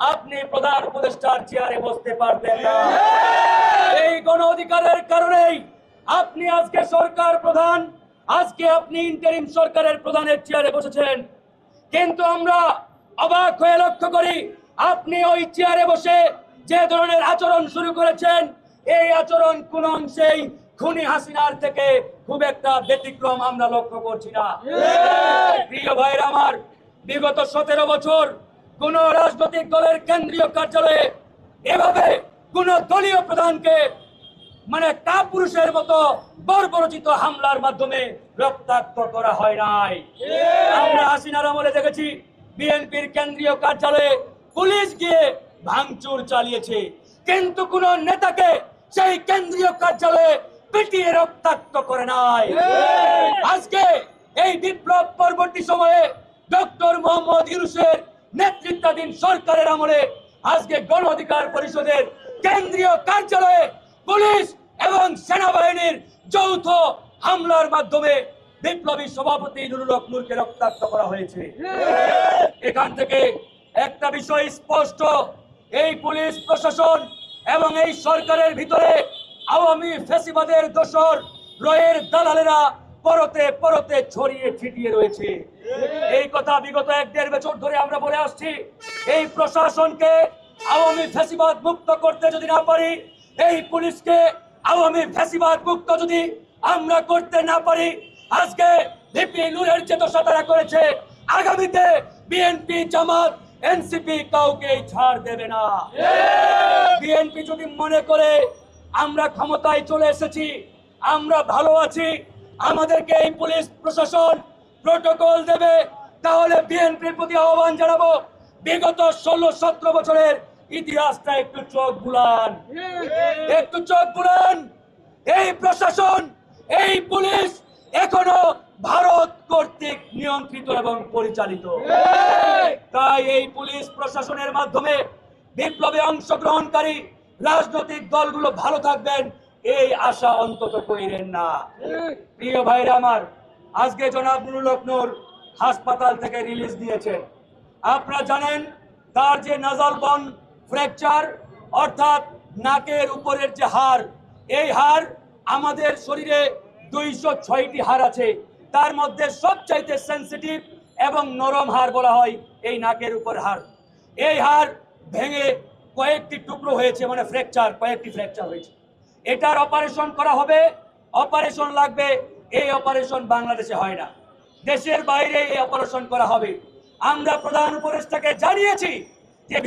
আপনি প্রধান উপদেষ্টার চেয়ারে বসতে পারতেন না। এই গণ অধিকারের কারণেই আপনি আজকে সরকার প্রধান আজকে আপনি ইন্টারিম সরকারের প্রধানের চেয়ারে বসেছেন। কিন্তু আমরা অবাক হয়ে লক্ষ্য করি আপনি ওই চেয়ারে বসে যে ধরনের আচরণ শুরু করেছেন এই আচরণ কোন অংশেই খুনি হাসিনার থেকে খুব একটা ব্যতিক্রম আমরা লক্ষ্য করছি না। প্রিয় ভাইয়ের আমার বিগত সতেরো বছর কোন রাজনৈতিক দলের কেন্দ্রীয় কার্যালয়ে এভাবে কোন দলীয় প্রধানকে মানে কাপুরুষের মতো বর্বরচিত হামলার মাধ্যমে রক্তাক্ত করা হয় নাই। আমরা হাসিনার আমলে দেখেছি বিএনপির কেন্দ্রীয় কার্যালয়ে পুলিশ গিয়ে ভাঙচুর চালিয়েছে। কিন্তু কোন নেতাকে সেই কেন্দ্রীয় কার্যালয়ে পিটিয়ে রক্তাক্ত করে নাই। আজকে এই বিপ্লব পরবর্তী সময়ে ডক্টর মোহাম্মদ ইউনুসের নেতৃত্বাধীন সরকারের আমলে আজকে গণ অধিকার পরিষদের কেন্দ্রীয় কার্যালয়ে পুলিশ এবং সেনাবাহিনীর যৌথ হামলার মাধ্যমে বিপ্লবী সভাপতি নুরুল হক নূরকে রক্তাক্ত করা হয়েছে। এখান থেকে একটা বিষয় স্পষ্ট, এই পুলিশ প্রশাসন এবং এই সরকারের ভিতরে আওয়ামী ফেসিবাদের দোসর রয়ের দালালেরা পরতে পরতে ছড়িয়ে ছিটিয়ে রয়েছে। এই কথা বিগত এক দেড় বছর ধরে আমরা বলে আসছি। এই প্রশাসনকে আওয়ামী ফেসিবাদ মুক্ত করতে যদি না পারি, এই পুলিশকে আওয়ামী ফেসিবাদ মুক্ত যদি আমরা করতে না পারি, আজকে ভিপি নূরের চেতসা তারা করেছে। আগামীতে বিএনপি জামাত এনসিপি কাউকে ছাড় দেবে না। বিএনপি যদি মনে করে, আমরা ক্ষমতায় চলে এসেছি, আমরা ভালো আছি আমাদেরকে এই পুলিশ প্রশাসন প্রোটোকল দেবে, তাহলে বিএনপির প্রতি আহ্বান জানাব। বিগত ষোলো সতেরো বছরের ইতিহাসটা একটু চোখ বুলান। একটু চোখ বুলান। এই প্রশাসন, এই পুলিশ এখনও ভারত কর্তৃক নিয়ন্ত্রিত এবং পরিচালিত। তাই এই পুলিশ প্রশাসনের মাধ্যমে বিপ্লবে অংশগ্রহণকারী রাজনৈতিক দলগুলো ভালো থাকবেন। এই আশা অন্তত করিলেন না। প্রিয় ভাইরা আমার, আজকে জনাব নুরুল হক নূর হাসপাতাল থেকে রিলিজ দিয়েছেন। আপনারা জানেন, তার যে নাজাল বন ফ্র্যাকচার অর্থাৎ নাকের উপরের যে হার এই হার আমাদের শরীরে দুইশো ছয়টি হার আছে। তার মধ্যে সবচাইতে সেন্সিটিভ এবং নরম হাড় বলা হয় এই নাকের উপর হাড়। এই হাড় ভেঙে কয়েকটি টুকরো হয়েছে মানে ফ্র্যাকচার কয়েকটি ফ্র্যাকচার হয়েছে। এটার অপারেশন করা হবে। অপারেশন লাগবে, এই অপারেশন বাংলাদেশে হয় না। দেশের বাইরে এই অপারেশন করা হবে। আমরা প্রধান উপদেষ্টাকে জানিয়েছি যে